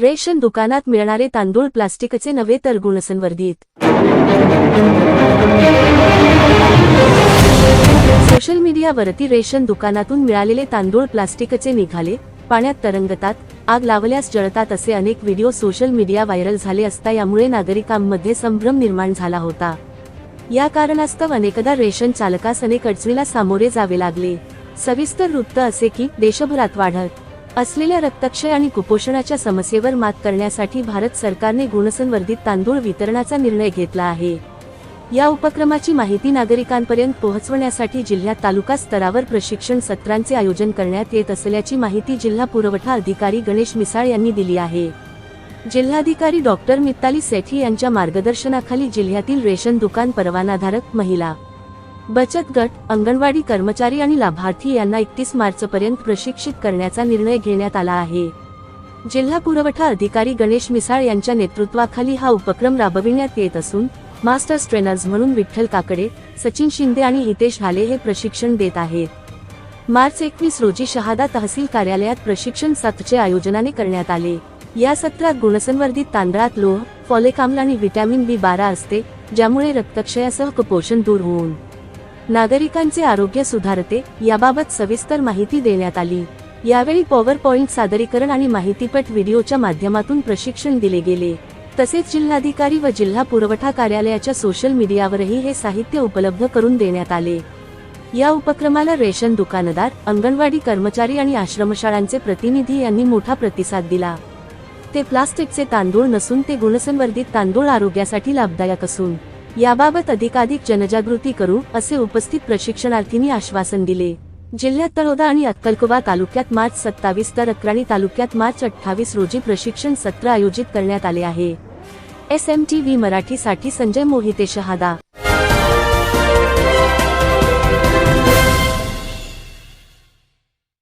Ration दुकानात मिळणारे तांदूळ प्लास्टिकचे नव्हे तर गुणसंवर्धित. सोशल मीडियावरती रेशन दुकानातून मिळालेले तांदूळ प्लास्टिकचे निघाले पाण्यात तरंगतात आग लावल्यास जळतात असे अनेक व्हिडिओ सोशल मीडिया व्हायरल झाले असता यामुळे नागरिकांमध्ये संभ्रम निर्माण झाला होता. या कारणास्तव अनेकदा रेशन चालकास अनेक अडचणीला सामोरे जावे लागले. सविस्तर वृत्त असे की देशभरात वाढत असलेल्या रक्तक्षय आणि कुपोषणाच्या समस्येवर मात करण्यासाठी भारत सरकारने गुणसंवर्धित तांदूळ वितरणाचा निर्णय घेतला आहे. या उपक्रमाची माहिती नागरिकांपर्यंत पोहोचवण्यासाठी जिल्ह्यात तालुका स्तरावर प्रशिक्षण सत्रांचे आयोजन करण्यात येत असल्याची माहिती जिल्हा पुरवठा अधिकारी गणेश मिसाळ यांनी दिली आहे. जिल्हाधिकारी डॉक्टर मित्ताली सेठी यांच्या मार्गदर्शनाखाली जिल्ह्यातील रेशन दुकान परवानाधारक महिला बचत गट अंगणवाडी कर्मचारी आणि लाभार्थी यांना एकतीस मार्चपर्यंत प्रशिक्षित करण्याचा निर्णय घेण्यात आला आहे. जिल्हा पुरवठा अधिकारी गणेश मिसाळ यांच्या नेतृत्वाखाली हा उपक्रम राबविण्यात येत असून मास्टर्स ट्रेनर्स म्हणून विठ्ठल काकडे सचिन शिंदे आणि हितेश हाले हे प्रशिक्षण देत आहेत. मार्च एकवीस रोजी शहादा तहसील कार्यालयात प्रशिक्षण सत्रचे आयोजनाने करण्यात आले. या सत्रात गुणसंवर्धित तांदळात लोह फॉलिक आम्ल आणि व्हिटॅमिन बी बारा असते ज्यामुळे रक्तक्षयासह कुपोषण दूर होऊन नागरिकांचे आरोग्य सुधारते याबाबत सविस्तर माहिती देण्यात आली. यावेळी पॉवर पॉइंट सादरीकरण आणि माहितीपट व्हिडिओच्या माध्यमातून प्रशिक्षण दिले गेले. तसेच जिल्हाधिकारी व जिल्हा पुरवठा कार्यालयाच्या सोशल मीडियावरही हे साहित्य उपलब्ध करून देण्यात आले. या उपक्रमाला रेशन दुकानदार अंगणवाडी कर्मचारी आणि आश्रमशाळांचे प्रतिनिधी यांनी मोठा प्रतिसाद दिला. ते प्लास्टिकचे तांदूळ नसून ते गुणसंवर्धित तांदूळ आरोग्यासाठी लाभदायक असून याबाबत अधिकाधिक जनजागृती करू असे उपस्थित प्रशिक्षणार्थींनी आश्वासन दिले. जिल्ह्यात तळोदा आणि अक्कलकोबा तालुक्यात मार्च सत्तावीस तर अक्राणी तालुक्यात मार्च अठ्ठावीस रोजी प्रशिक्षण सत्र आयोजित करण्यात आले आहे. एस एम टी व्ही मराठीसाठी संजय मोहिते शहादा.